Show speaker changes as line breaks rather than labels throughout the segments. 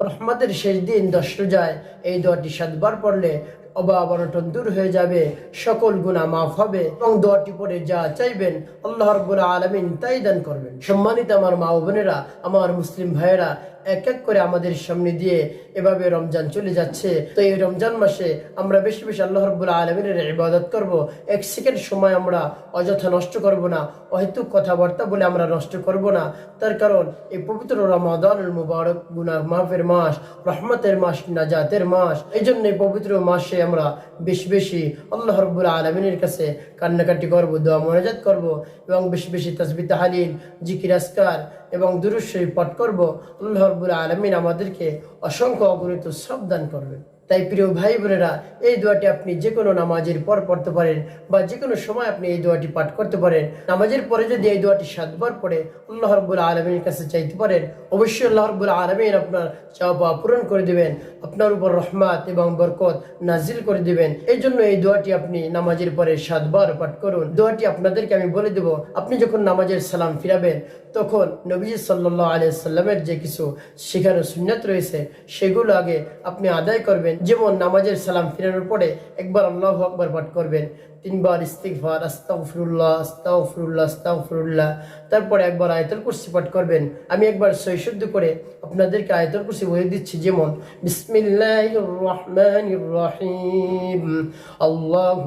রহমতের শেষ দিন দশ রোজায় এই দোয়াটি সাতবার পড়লে অভাব অনটন দূর হয়ে যাবে, সকল গুণা মাফ হবে এবং দোয়াটি পড়ে যা চাইবেন আলমিন তাই দান করবেন। সম্মানিত আমার মা বোনেরা, আমার মুসলিম ভাইয়েরা, এক এক করে আমাদের সামনে দিয়ে এভাবে রমজান চলে যাচ্ছে। তো এই রমজান মাসে আমরা বেশি বেশি আল্লাহ রব্বুল আলমিনের ইবাদত করব। এক সেকেন্ড সময় আমরা অযথা নষ্ট করব না, অহেতুক কথাবার্তা বলে আমরা নষ্ট করব না। তার কারণ এই পবিত্র রমাদানুল মুবারক গুনাহ মাফের মাস, রহমতের মাস নাজাতের মাস? এই জন্য পবিত্র মাসে আমরা বেশি বেশি আল্লাহ রব্বুল আলমিনের কাছে কান্নাকাটি করব, দোয়া মনাজাত করব এবং বেশি বেশি তসবি তাহালিল, জিকির আসকার এবং দুরুশ্বরী পাঠ করব। আল্লাহ রব্বুল আলমিন আমাদেরকে অসংখ্য অগণিত সাবধান দান করবেন। তাই প্রিয় ভাই বোনেরা এই দোয়াটি আপনি যে কোনো নামাজের পর পড়তে পারেন বা যে কোনো সময় আপনি এই দোয়াটি পাঠ করতে পারেন। নামাজের পরে যদি এই দোয়াটি সাতবার পড়ে, আল্লাহ রব্বুল আলমীর কাছে চাইতে পারেন, অবশ্যই আল্লাহ রব্বুল আলমিন আপনার চাওয়া পূরণ করে দেবেন, আপনার উপর রহমাত এবং বরকত নাজিল করে দিবেন। এই জন্য এই দোয়াটি আপনি নামাজের পরে সাতবার পাঠ করুন। দোয়াটি আপনাদেরকে আমি বলে দেব, আপনি যখন নামাজের সালাম ফিরাবেন, তখন নবীজ সাল্লাহ আলিয়া সাল্লামের যে কিছু শেখানো সুন্নাত রয়েছে, সেগুলো আগে আপনি আদায় করবেন যেমন নামাজের সালাম ফিরানোর পরে একবার আল্লাহ আকবার পাঠ করবেন, তিনবার ইস্তিগফার, আস্তাগফিরুল্লাহ আস্তাগফিরুল্লাহ আস্তাগফিরুল্লাহ, তারপরে একবার আয়াতুল কুর্সি পাঠ করবেন। আমি একবার সৈশুদ্ধ করে আপনাদেরকে আয়াতুল কুর্সি বলে দিচ্ছি, যেমন বিসমিল্লাহির রহমানির রহিম আল্লাহু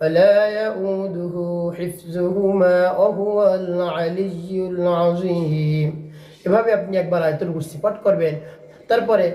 ولا يؤوده حفظهما وهو العلي العظيم এভাবে আপনি একবার আয়তুল কুরসি পাঠ করবেন তারপরে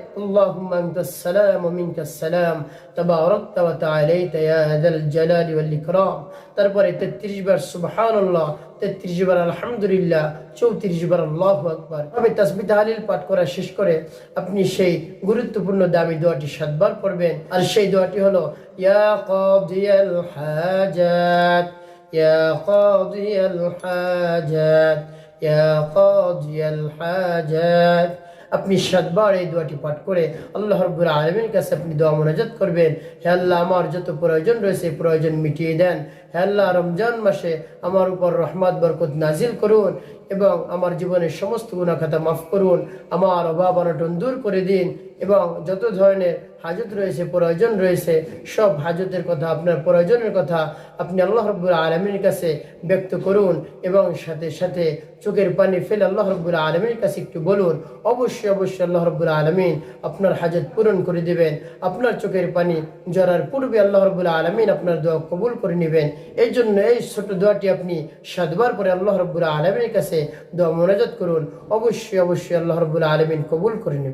তারপরে 33 বার সুবহানাল্লাহ 33 বার আলহামদুলিল্লাহ 34 বার আল্লাহু আকবার। তবে তাসবিহ তাহলিল পাঠ করা শেষ করে আপনি সেই গুরুত্বপূর্ণ দামি দোয়াটি সাতবার পড়বেন। আর সেই দোয়াটি হলো, ইয়া কাদিয়াল হাজাত, ইয়া কাদিয়াল হাজাত, ইয়া কাদিয়াল হাজাত। আপনি সাতবার এই দোয়াটি পাঠ করে আল্লাহ রব্বুল আলমীর কাছে আপনি দোয়া মোনাজাত করবেন। হে আল্লাহ, আমার যত প্রয়োজন রয়েছে প্রয়োজন মিটিয়ে দেন। হে আল্লাহ, রমজান মাসে আমার উপর রহমাত, বরকত নাজিল করুন এবং আমার জীবনের সমস্ত গুণাখাতা মাফ করুন। আমার অভাব অনটন দূর করে দিন। এবং যত ধরনের হাজত রয়েছে, প্রয়োজন রয়েছে, সব হাজতের কথা, আপনার প্রয়োজনের কথা আপনি আল্লাহ রব্বুল আলমীর কাছে ব্যক্ত করুন এবং সাথে সাথে চোখের পানি ফেলে আল্লাহ রব্বুল আলমীর কাছে একটু বলুন। অবশ্যই অবশ্যই আল্লাহ রব্বুল আলমিন আপনার হাজত পূরণ করে দেবেন। আপনার চোখের পানি জরার পূর্বে আল্লাহ রব্বুল আলমিন আপনার দোয়া কবুল করে নেবেন। এই জন্য এই ছোট দোয়াটি আপনি সাতবার পরে আল্লাহ রব্বুল আলমীর কাছে দোয়া মোনাজাত করুন। অবশ্যই অবশ্যই আল্লাহ রব্বুল আলমিন কবুল করে নেবেন।